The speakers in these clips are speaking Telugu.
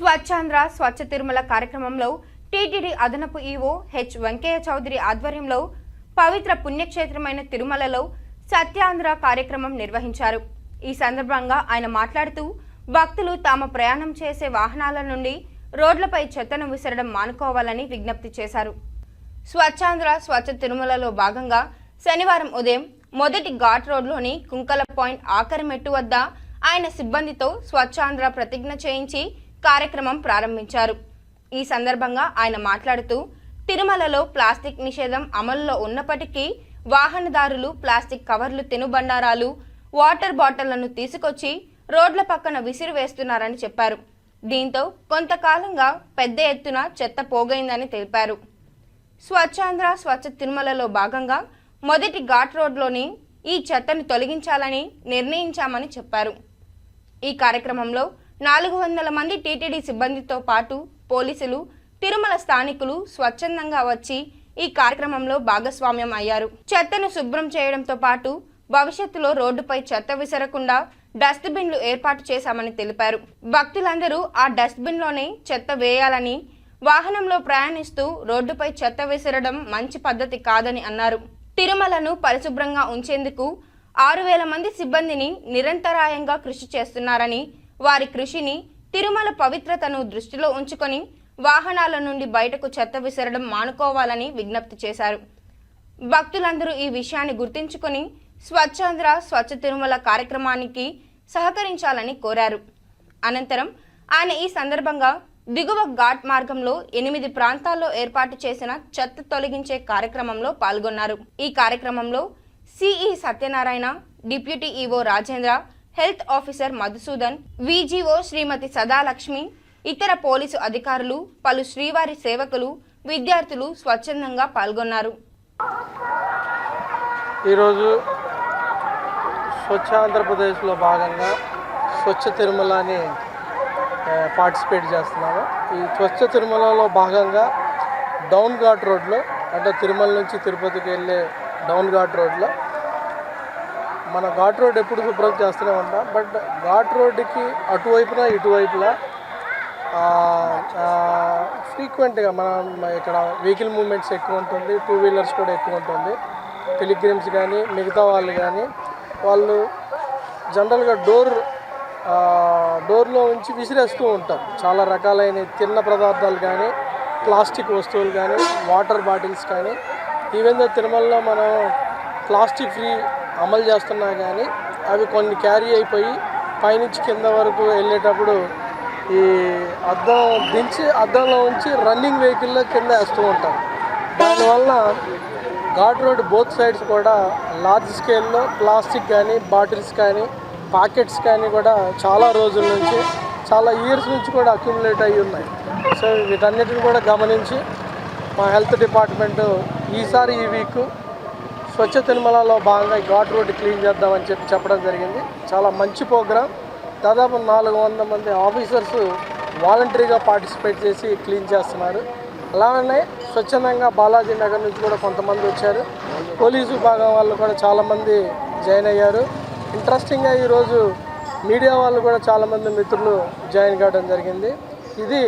స్వచ్ఛాంధ్ర స్వచ్ఛ తిరుమల కార్యక్రమంలో టీటీడీ అదనపు ఈవో హెచ్ వెంకయ్య చౌదరి ఆధ్వర్యంలో పవిత్ర పుణ్యక్షేత్రమైన తిరుమలలో సత్యాంధ్ర కార్యక్రమం నిర్వహించారు. ఈ సందర్భంగా ఆయన మాట్లాడుతూ భక్తులు తాము ప్రయాణం చేసే వాహనాల నుండి రోడ్లపై చెత్తను విసరడం మానుకోవాలని విజ్ఞప్తి చేశారు. స్వచ్ఛాంధ్ర స్వచ్ఛ తిరుమలలో భాగంగా శనివారం ఉదయం మొదటి ఘాట్ రోడ్లోని కుంకల పాయింట్ ఆఖరి మెట్టు వద్ద ఆయన సిబ్బందితో స్వచ్ఛాంధ్ర ప్రతిజ్ఞ చేయించి కార్యక్రమం ప్రారంభించారు. ఈ సందర్భంగా ఆయన మాట్లాడుతూ తిరుమలలో ప్లాస్టిక్ నిషేధం అమలులో ఉన్నప్పటికీ వాహనదారులు ప్లాస్టిక్ కవర్లు తినుబండారాలు వాటర్ బాటిళ్ళను తీసుకొచ్చి రోడ్ల పక్కన విసిరి వేస్తున్నారని చెప్పారు. దీంతో కొంతకాలంగా పెద్ద ఎత్తున చెత్త పోగైందని తెలిపారు. స్వచ్ఛాంధ్ర స్వచ్ఛ తిరుమలలో భాగంగా మొదటి ఘాట్ రోడ్లోని ఈ చెత్తను తొలగించాలని నిర్ణయించామని చెప్పారు. ఈ కార్యక్రమంలో నాలుగు వందల మంది టీటీడీ సిబ్బందితో పాటు పోలీసులు తిరుమల స్థానికులు స్వచ్ఛందంగా వచ్చి ఈ కార్యక్రమంలో భాగస్వామ్యం అయ్యారు. చెత్తను శుభ్రం చేయడంతో పాటు భవిష్యత్తులో రోడ్డుపై చెత్త విసరకుండా డస్ట్బిన్లు ఏర్పాటు చేశామని తెలిపారు. భక్తులందరూ ఆ డస్ట్బిన్లోనే చెత్త వేయాలని వాహనంలో ప్రయాణిస్తూ రోడ్డుపై చెత్త విసరడం మంచి పద్ధతి కాదని అన్నారు. తిరుమలను పరిశుభ్రంగా ఉంచేందుకు ఆరు వేల మంది సిబ్బందిని నిరంతరాయంగా కృషి చేస్తున్నారని వారి కృషిని తిరుమల పవిత్రతను దృష్టిలో ఉంచుకొని వాహనాల నుండి బయటకు చెత్త విసరడం మానుకోవాలని విజ్ఞప్తి చేశారు. భక్తులందరూ ఈ విషయాన్ని గుర్తుంచుకొని స్వచ్ఛాంధ్ర స్వచ్ఛ తిరుమల కార్యక్రమానికి సహకరించాలని కోరారు. అనంతరం ఆయన ఈ సందర్భంగా దిగువ ఘాట్ మార్గంలో ఎనిమిది ప్రాంతాల్లో ఏర్పాటు చేసిన చెత్త తొలగించే కార్యక్రమంలో పాల్గొన్నారు. ఈ కార్యక్రమంలో CE Satyanarayana deputy EO Rajendra health officer Madhusudan VGO Srimati Sadalakshmi ఇతర పోలీసు అధికారులు పలు శ్రీవారి సేవకులు విద్యార్థులు స్వచ్ఛందంగా పాల్గొన్నారు. ఈరోజు స్వచ్ఛ ఆంధ్రప్రదేశ్లో భాగంగా స్వచ్ఛ తిరుమల అని పార్టిసిపేట్ చేస్తున్నాము. ఈ స్వచ్ఛ తిరుమలలో భాగంగా డౌన్ ఘాట్ రోడ్లో అంటే తిరుమల నుంచి తిరుపతికి వెళ్ళే డౌన్ ఘాట్ రోడ్లో మన ఘాట్ రోడ్ ఎప్పుడు శుభ్రం చేస్తూనే ఉంటాం బట్ ఘాట్ రోడ్డుకి అటువైపున ఇటువైపులా ఫ్రీక్వెంట్గా మనం ఇక్కడ వెహికల్ మూమెంట్స్ ఎక్కువ ఉంటుంది టూ వీలర్స్ కూడా ఎక్కువ ఉంటుంది. పిలిగ్రిమ్స్ కానీ మిగతా వాళ్ళు కానీ వాళ్ళు జనరల్గా డోర్ డోర్లో ఉంచి విసిరేస్తూ ఉంటారు. చాలా రకాలైన తిన్న పదార్థాలు కానీ ప్లాస్టిక్ వస్తువులు కానీ వాటర్ బాటిల్స్ కానీ ఈవెన్ దో తిరుమలలో మనం ప్లాస్టిక్ ఫ్రీ అమలు చేస్తున్నా కానీ అవి కొన్ని క్యారీ అయిపోయి పైనుంచి కింద వరకు వెళ్ళేటప్పుడు ఈ అద్దం దించి అద్దంలో ఉంచి రన్నింగ్ వెహికల్లో కింద వేస్తూ ఉంటారు. దానివల్ల ఘాట్ రోడ్ బోత్ సైడ్స్ కూడా లార్జ్ స్కేల్లో ప్లాస్టిక్ కానీ బాటిల్స్ కానీ పాకెట్స్ కానీ కూడా చాలా రోజుల నుంచి చాలా ఇయర్స్ నుంచి కూడా అక్యుములేట్ అయ్యి ఉన్నాయి. సో వీటన్నిటిని కూడా గమనించి మా హెల్త్ డిపార్ట్మెంటు ఈసారి ఈ వీక్ స్వచ్ఛ తిరుమలలో భాగంగా ఘాట్ రోడ్ క్లీన్ చేద్దామని చెప్పి చెప్పడం జరిగింది. చాలా మంచి ప్రోగ్రాం. దాదాపు నాలుగు వందల మంది ఆఫీసర్స్ వాలంటరీగా పార్టిసిపేట్ చేసి క్లీన్ చేస్తున్నారు. అలానే స్వచ్ఛందంగా బాలాజీ నగర్ నుంచి కూడా కొంతమంది వచ్చారు. పోలీసు విభాగం వాళ్ళు కూడా చాలామంది జాయిన్ అయ్యారు. ఇంట్రెస్టింగ్గా ఈరోజు మీడియా వాళ్ళు కూడా చాలామంది మిత్రులు జాయిన్ కావడం జరిగింది. ఇది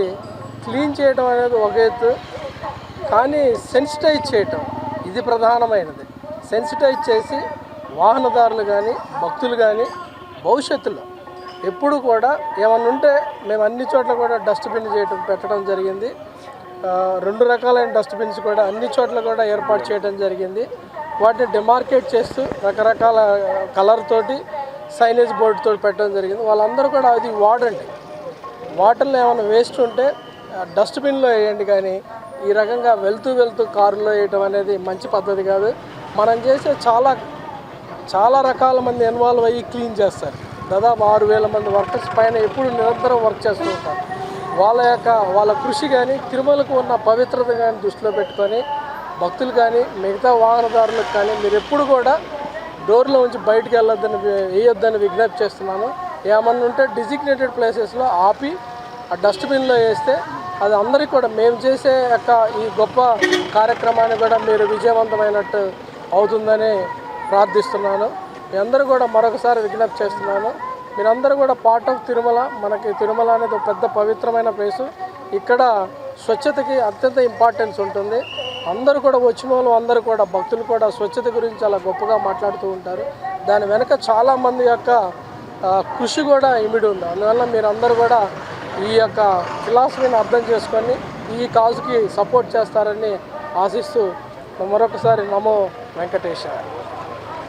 క్లీన్ చేయడం అనేది ఒక ఎత్తు కానీ సెన్సిటైజ్ చేయటం ఇది ప్రధానమైనది. సెన్సిటైజ్ చేసి వాహనదారులు కానీ భక్తులు కానీ భవిష్యత్తులో ఎప్పుడు కూడా ఏమన్నా ఉంటే మేము అన్ని చోట్ల కూడా డస్ట్బిన్ చేయటం పెట్టడం జరిగింది. రెండు రకాలైన డస్ట్బిన్స్ కూడా అన్ని చోట్ల కూడా ఏర్పాటు చేయడం జరిగింది. వాటిని డిమార్కేట్ చేస్తూ రకరకాల కలర్ తోటి సైనేజ్ బోర్డుతో పెట్టడం జరిగింది. వాళ్ళందరూ కూడా అది వాడండి వాటర్లో ఏమైనా వేస్ట్ ఉంటే డస్ట్బిన్లో వేయండి కానీ ఈ రకంగా వెళ్తూ వెళ్తూ కారులో వేయటం అనేది మంచి పద్ధతి కాదు. మనం చేసే చాలా చాలా రకాల మంది ఇన్వాల్వ్ అయ్యి క్లీన్ చేస్తారు. దాదాపు ఆరు వేల మంది వర్కర్స్ పైన ఎప్పుడు నిరంతరం వర్క్ చేస్తూ ఉంటారు. వాళ్ళ యొక్క వాళ్ళ కృషి కానీ తిరుమలకు ఉన్న పవిత్రత కానీ దృష్టిలో పెట్టుకొని భక్తులు కానీ మిగతా వాహనదారులకు కానీ మీరు ఎప్పుడు కూడా డోర్లో ఉంచి బయటకు వెళ్ళొద్దని వేయొద్దని విజ్ఞప్తి చేస్తున్నాను. ఏమన్నా ఉంటే డిజిగ్నేటెడ్ ప్లేసెస్లో ఆపి ఆ డస్ట్బిన్లో వేస్తే అది అందరికీ కూడా మేము చేసే యొక్క ఈ గొప్ప కార్యక్రమాన్ని కూడా మీరు విజయవంతమైనట్టు అవుతుందని ప్రార్థిస్తున్నాను. మీ అందరూ కూడా మరొకసారి విజ్ఞప్తి చేస్తున్నాను. మీరందరూ కూడా పార్ట్ ఆఫ్ తిరుమల మనకి తిరుమల అనేది ఒక పెద్ద పవిత్రమైన ప్లేసు ఇక్కడ స్వచ్ఛతకి అత్యంత ఇంపార్టెన్స్ ఉంటుంది. అందరూ కూడా వచ్చిన వాళ్ళు అందరూ కూడా భక్తులు కూడా స్వచ్ఛత గురించి చాలా గొప్పగా మాట్లాడుతూ ఉంటారు. దాని వెనక చాలామంది యొక్క కృషి కూడా ఇమిడి ఉంది. అందువల్ల మీరందరూ కూడా ఈ యొక్క ఫిలాసఫీని అర్థం చేసుకొని ఈ కాజుకి సపోర్ట్ చేస్తారని ఆశిస్తూ మరొకసారి నమో వెంకటేశ్వర